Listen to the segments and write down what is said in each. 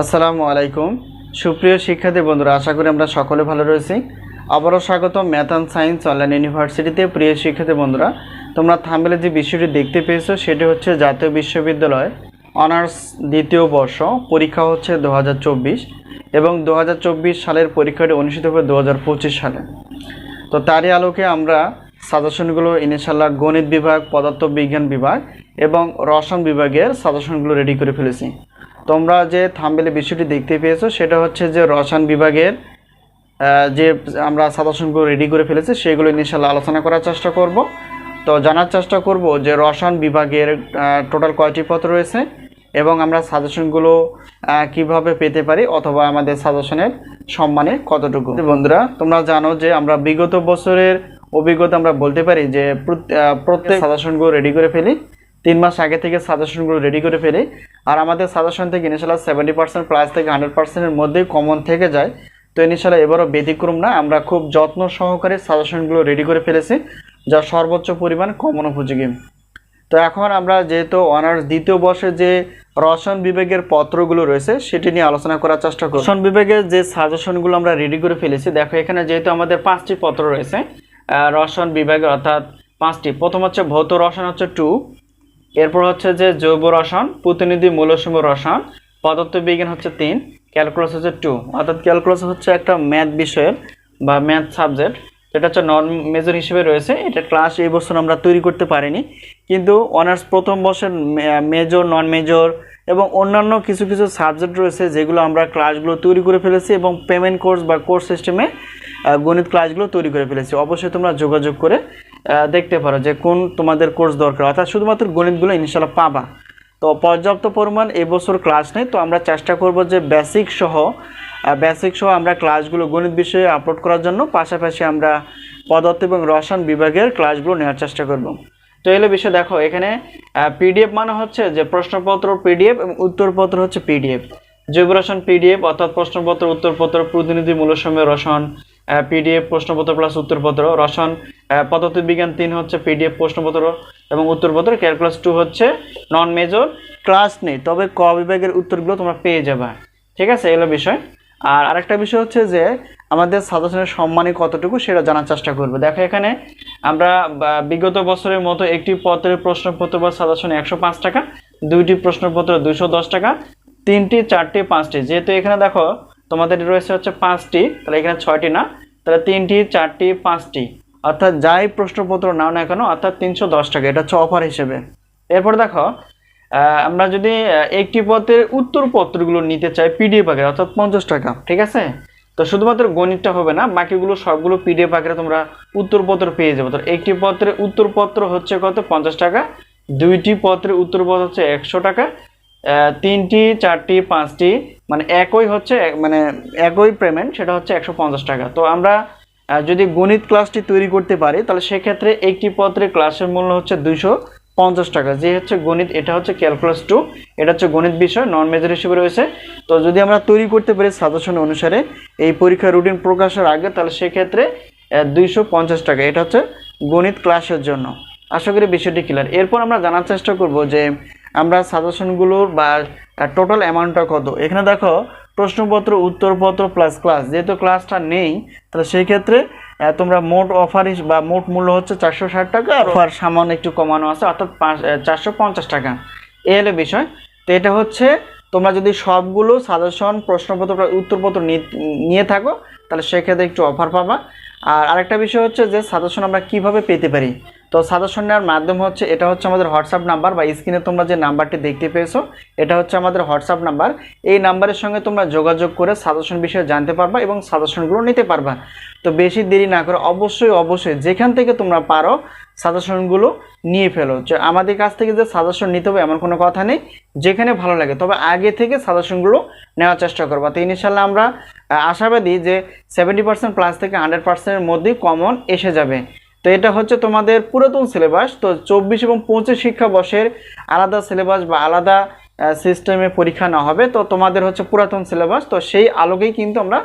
আসসালামু আলাইকুম। সুপ্রিয় শিক্ষার্থী বন্ধুরা, আশা করি আমরা সকলে ভালো রয়েছি। আবারও স্বাগত ম্যাথ অ্যান্ড সায়েন্স অনলাইন ইউনিভার্সিটিতে। প্রিয় শিক্ষার্থী বন্ধুরা, তোমরা থামবেলে যে বিষয়টি দেখতে পেয়েছ, সেটি হচ্ছে জাতীয় বিশ্ববিদ্যালয় অনার্স দ্বিতীয় বর্ষ, পরীক্ষা হচ্ছে দু হাজার চব্বিশ এবং দু হাজার চব্বিশ সালের পরীক্ষাটি অনুষ্ঠিত হবে দু হাজার পঁচিশ সালে। তো তারই আলোকে আমরা সাজেশনগুলো ইনশাল্লাহ গণিত বিভাগ, পদার্থবিজ্ঞান বিভাগ এবং রসায়ন বিভাগের সাজেশনগুলো রেডি করে ফেলেছি। তোমরা যে থাম্বেলে বিষয়টি দেখতে পেয়েছ, সেটা হচ্ছে যে রসায়ন বিভাগের যে আমরা সাজেশনগুলো রেডি করে ফেলেছি, সেগুলো ইনশাল্লাহ আলোচনা করার চেষ্টা করব। তো জানার চেষ্টা করব যে রসায়ন বিভাগের টোটাল কয়টি পত্র রয়েছে এবং আমরা সাজেশনগুলো কীভাবে পেতে পারি অথবা আমাদের সাজেশনের সম্মানে কতটুকু। বন্ধুরা, তোমরা জানো যে আমরা বিগত বছরের অভিজ্ঞতা আমরা বলতে পারি যে প্রত- প্রত্যেক সাজেশনগুলো রেডি করে ফেলি। তিন মাস আগে থেকে সাজেশনগুলো রেডি করে ফেলি। আর আমাদের সাজেশন থেকে ইনিশাল্লাহ সেভেন্টি পার্সেন্ট প্লাস থেকে হান্ড্রেড পার্সেন্টের মধ্যেই কমন থেকে যায়। তো ইনিশাল্লাহ এবারও ব্যতিক্রম না আমরা খুব যত্ন সহকারে সাজেশনগুলো রেডি করে ফেলেছি যা সর্বোচ্চ পরিমাণ কমন উপযোগী। তো এখন আমরা যেহেতু অনার্স দ্বিতীয় বর্ষে যে রসায়ন বিভাগের পত্রগুলো রয়েছে সেটি নিয়ে আলোচনা করার চেষ্টা করব। রসায়ন বিভাগের যে সাজেশনগুলো আমরা রেডি করে ফেলেছি দেখো এখানে যেহেতু আমাদের পাঁচটি পত্র রয়েছে আহ, রসায়ন বিভাগের অর্থাৎ পাঁচটি। প্রথম হচ্ছে ভৌত রসায়ন হচ্ছে টু এরপর হচ্ছে যে জৈব রসায়ন, প্রতিনিধি মূলসমূহ রসায়ন, পদার্থবিজ্ঞান হচ্ছে তিন, ক্যালকুলাস হচ্ছে টু অর্থাৎ ক্যালকুলাস হচ্ছে একটা ম্যাথ বিষয়ের বা ম্যাথ সাবজেক্ট এটা হচ্ছে নন মেজর হিসেবে রয়েছে, এটা ক্লাস এই বছর আমরা তৈরি করতে পারিনি, কিন্তু অনার্স প্রথম বর্ষের মেজর নন মেজর এবং অন্যান্য কিছু কিছু সাবজেক্ট রয়েছে যেগুলো আমরা ক্লাসগুলো তৈরি করে ফেলেছি এবং পেমেন্ট কোর্স বা কোর্স সিস্টেমে গণিত ক্লাসগুলো তৈরি করে ফেলেছি। অবশ্যই তোমরা যোগাযোগ করে দেখতে পারো যে কোন তোমাদের কোর্স দরকার। অর্থাৎ শুধুমাত্র গণিতগুলো ইনশাল্লাহ পাবা। তো পর্যাপ্ত পরিমাণ এবছর ক্লাস নেই। তো আমরা চেষ্টা করব যে বেসিক সহ বেসিক সহ আমরা ক্লাসগুলো গণিত বিষয়ে আপলোড করার জন্য। পাশাপাশি আমরা পদার্থ এবং রসায়ন বিভাগের ক্লাসগুলো নেওয়ার চেষ্টা করব। তো এলো বিষয় দেখো, এখানে পিডিএফ মানে হচ্ছে যে প্রশ্নপত্র পিডিএফ এবং উত্তরপত্র হচ্ছে পিডিএফ জৈব রসায়ন পিডিএফ অর্থাৎ প্রশ্নপত্র, উত্তরপত্র প্রতিনিধি মূল্যসময় রসায়ন পিডিএফ প্রশ্নপত্র প্লাস উত্তরপত্র রসায়ন আহ, পদার্থবিজ্ঞান তিন হচ্ছে পিডিএফ প্রশ্নপত্র এবং উত্তরপত্র ক্যালকুলাস টু হচ্ছে নন মেজর ক্লাস নেই তবে ক বিভাগের উত্তরগুলো তোমরা পেয়ে যাবে। ঠিক আছে এগুলো বিষয়। আর আরেকটা বিষয় হচ্ছে যে আমাদের সাজেশনের সম্মানী কতটুকু সেটা জানার চেষ্টা করবে। দেখো এখানে আমরা বিগত বছরের মতো একটি পত্রের প্রশ্নপত্র বা সাজেশন একশো পাঁচ টাকা দুইটি প্রশ্নপত্র দুশো দশ টাকা তিনটি চারটি পাঁচটি। যেহেতু এখানে দেখো তোমাদের রয়েছে হচ্ছে পাঁচটি, তাহলে এখানে ছয়টি না? তাহলে তিনটি, চারটি, পাঁচটি। অর্থাৎ যাই প্রশ্নপত্র নাও না কেন, অর্থাৎ তিনশো দশ টাকা, এটা হচ্ছে অফার হিসেবে। এরপর দেখো আমরা যদি একটি পত্রের উত্তর পত্রগুলো নিতে চাই পিডিএফ আকারে, অর্থাৎ পঞ্চাশ টাকা, ঠিক আছে? তো শুধুমাত্র গণিতটা হবে না, বাকিগুলো সবগুলো পিডিএফ আকারে তোমরা উত্তরপত্র পেয়ে যাবে। তো একটি পত্রের উত্তরপত্র হচ্ছে কত? পঞ্চাশ টাকা। দুইটি পত্রের উত্তরপত্র হচ্ছে একশো টাকা। তিনটি, চারটি, পাঁচটি মানে একই হচ্ছে মানে একই পেমেন্ট সেটা হচ্ছে একশো পঞ্চাশ টাকা। তো আমরা যদি গণিত ক্লাসটি তৈরি করতে পারি, তাহলে সেক্ষেত্রে একটি পত্রের ক্লাসের মূল্য হচ্ছে দুইশো পঞ্চাশ টাকা। যে হচ্ছে গণিত, এটা হচ্ছে ক্যালকুলাস টু এটা হচ্ছে গণিত বিষয় নন মেজর হিসেবে রয়েছে। তো যদি আমরা তৈরি করতে পারি সাজেশন অনুসারে, এই পরীক্ষার রুটিন প্রকাশের আগে, তাহলে সেক্ষেত্রে দুইশো পঞ্চাশ টাকা। এটা হচ্ছে গণিত ক্লাসের জন্য। আশা করি বিষয়টি ক্লিয়ার এরপর আমরা জানার চেষ্টা করব যে আমরা সাজেশনগুলোর বা টোটাল অ্যামাউন্টটা কত? এখানে দেখো, প্রশ্নপত্র, উত্তরপত্র প্লাস ক্লাস যেহেতু ক্লাসটা নেই, তাহলে সেই ক্ষেত্রে তোমরা মোট অফার বা মোট মূল্য হচ্ছে চারশো ষাট টাকা, আর অফার সামান্য একটু কমানো আছে, অর্থাৎ পাঁচ চারশো পঞ্চাশ টাকা। এ হলো বিষয়। তো এটা হচ্ছে, তোমরা যদি সবগুলো সাজেশন প্রশ্নপত্র উত্তরপত্র নিয়ে থাকো, তাহলে সেক্ষেত্রে একটু অফার পাবা। আর আরেকটা বিষয় হচ্ছে যে সাজেশন আমরা কীভাবে পেতে পারি? তো সাজেশন নেওয়ার মাধ্যম হচ্ছে, এটা হচ্ছে আমাদের হোয়াটসঅ্যাপ নাম্বার বা স্ক্রিনে তোমরা যে নাম্বারটি দেখতে পেয়েছ, এটা হচ্ছে আমাদের হোয়াটসঅ্যাপ নাম্বার এই নাম্বারের সঙ্গে তোমরা যোগাযোগ করে সাজেশন বিষয়ে জানতে পারবা এবং সাজেশনগুলো নিতে পারবা। তো বেশি দেরি না করে অবশ্যই অবশ্যই যেখান থেকে তোমরা পারো সাজেশনগুলো নিয়ে ফেলো। আমাদের কাছ থেকে যে সাজেশন নিতে হবে এমন কোনো কথা নেই, যেখানে ভালো লাগে। তবে আগে থেকে সাজেশনগুলো নেওয়ার চেষ্টা করবা। তো ইনশাল্লাহ আমরা আশাবাদী যে সেভেন্টি পার্সেন্ট প্লাস থেকে হান্ড্রেড পার্সেন্টের মধ্যেই কমন এসে যাবে। তো এটা হচ্ছে তোমাদের পুরাতন সিলেবাস তো চব্বিশ এবং পঁচিশ শিক্ষাবর্ষের আলাদা সিলেবাস বা আলাদা সিস্টেমে পরীক্ষা না হবে। তো তোমাদের হচ্ছে পুরাতন সিলেবাস তো সেই আলোকেই কিন্তু আমরা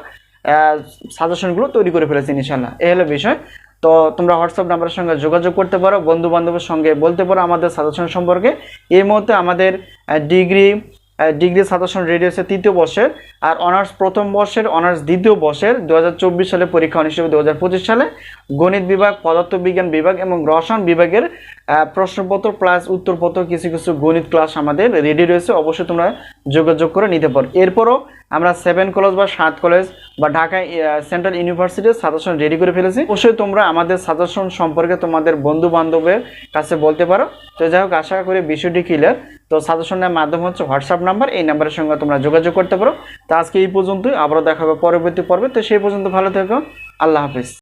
সাজেশনগুলো তৈরি করে ফেলেছি ইনশাল্লাহ এই হলো বিষয়। তো তোমরা হোয়াটসঅ্যাপ নাম্বারের সঙ্গে যোগাযোগ করতে পারো বন্ধু বান্ধবের সঙ্গে বলতে পারো আমাদের সাজেশন সম্পর্কে। এই মুহূর্তে আমাদের ডিগ্রি ডিগ্রি সাজেশন রেডি হয়েছে তৃতীয় বর্ষের। আর অনার্স প্রথম বর্ষের, অনার্স দ্বিতীয় বর্ষের দু হাজার চব্বিশ সালে পরীক্ষা অনুষ্ঠিত দু হাজার পঁচিশ সালে গণিত বিভাগ, পদার্থবিজ্ঞান বিভাগ এবং রসায়ন বিভাগের প্রশ্নপত্র প্লাস উত্তরপত্র কিছু কিছু গণিত ক্লাস আমাদের রেডি রয়েছে। অবশ্যই তোমরা যোগাযোগ করে নিতে পারো। এরপরও আমরা সেভেন কলেজ বা সাত কলেজ বা ঢাকা সেন্ট্রাল ইউনিভার্সিটির সাজেশন রেডি করে ফেলেছি। অবশ্যই তোমরা আমাদের সাজেশন সম্পর্কে তোমাদের বন্ধু বান্ধবের কাছে বলতে পারো। তো যাই হোক, আশা করি বিষয়টি ক্লিয়ার তো সাজেশনের মাধ্যম হচ্ছে হোয়াটসঅ্যাপ নাম্বার এই নাম্বারের সঙ্গে তোমরা যোগাযোগ করতে পারো। তো আজকে এই পর্যন্তই, আবারও দেখা হবে পরবর্তী পর্বে। তো সেই পর্যন্ত ভালো থেকো। আল্লাহ হাফিজ।